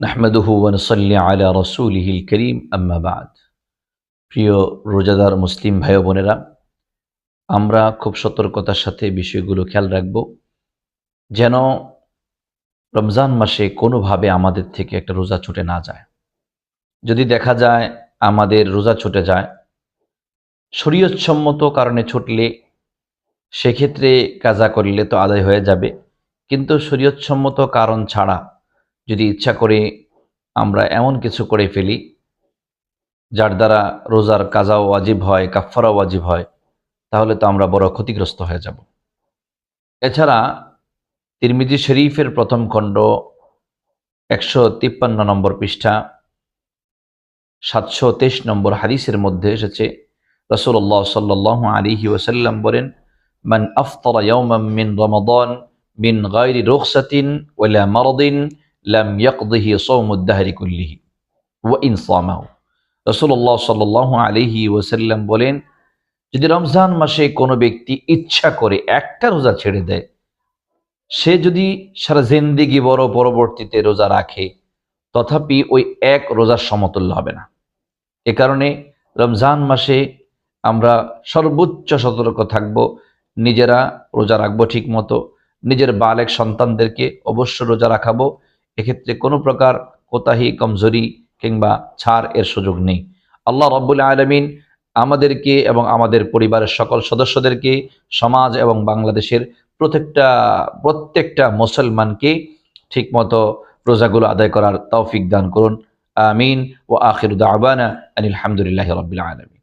নাহমেদহু ওয়ানসল্লি আলা রসুলহিল করিম আম্মাবাদ প্রিয় রোজাদার মুসলিম ভাই বোনেরা, আমরা খুব সতর্কতার সাথে বিষয়গুলো খেয়াল রাখব। যেন রমজান মাসে কোনোভাবে আমাদের থেকে একটা রোজা ছুটে না যায়। যদি দেখা যায় আমাদের রোজা ছুটে যায়, শরীয়তসম্মত কারণে ছুটলে সেক্ষেত্রে কাজা করলে তো আদায় হয়ে যাবে। কিন্তু শরীয়তসম্মত কারণ ছাড়া যদি ইচ্ছা করে আমরা এমন কিছু করে ফেলি, যার দ্বারা রোজার কাজাও ওয়াজিব হয় কাফারাও ওয়াজিব হয়, তাহলে তো আমরা বড় ক্ষতিগ্রস্ত হয়ে যাব। এছাড়া তিরমিজি শরীফের প্রথম খণ্ড, একশো তিপ্পান্ন নম্বর পৃষ্ঠা, সাতশো তেইশ নম্বর হাদিসের মধ্যে এসেছে রসুল্লাহ সাল্লাহ আলিহি ওসাল্লাম বলেন, মান ইয়ৌমাম মিন রমদন মিন গায়রি রুখসাতিন ওয়ালা মারদিন লাম ইয়াকদিহি সৌমুদ্দাহারি কুল্লিহি ওয়া ইন সামাহু রসুল্লাহ সাল্লাহ আলিহি ওসাল্লাম বলেন, যদি রমজান মাসে কোনো ব্যক্তি ইচ্ছা করে একটা রোজা ছেড়ে দেয়, সে যদি সারা জিন্দিগি বড় পরবর্তীতে রোজা রাখে, তথাপি ওই এক রোজার সমতুল্য হবে না। এ কারণে রমজান মাসে আমরা সর্বোচ্চ সতর্ক থাকব, নিজেরা রোজা রাখব ঠিক মতো নিজের বালেক সন্তানদেরকে অবশ্য রোজা রাখাবো এক্ষেত্রে কোনো প্রকার কোতাহি, কমজোরি কিংবা ছাড় এর সুযোগ নেই। আল্লাহ রব্বুল আলমিন আমাদেরকে এবং আমাদের পরিবারের সকল সদস্যদেরকে, সমাজ এবং বাংলাদেশের প্রত্যেকটা প্রত্যেকটা মুসলমানকে ঠিকমতো রোজাগুলো আদায় করার তৌফিক দান করুন। আমিন। ও আখির দাওয়ানা আনিল হামদুলিল্লাহ রবিল আলমিন।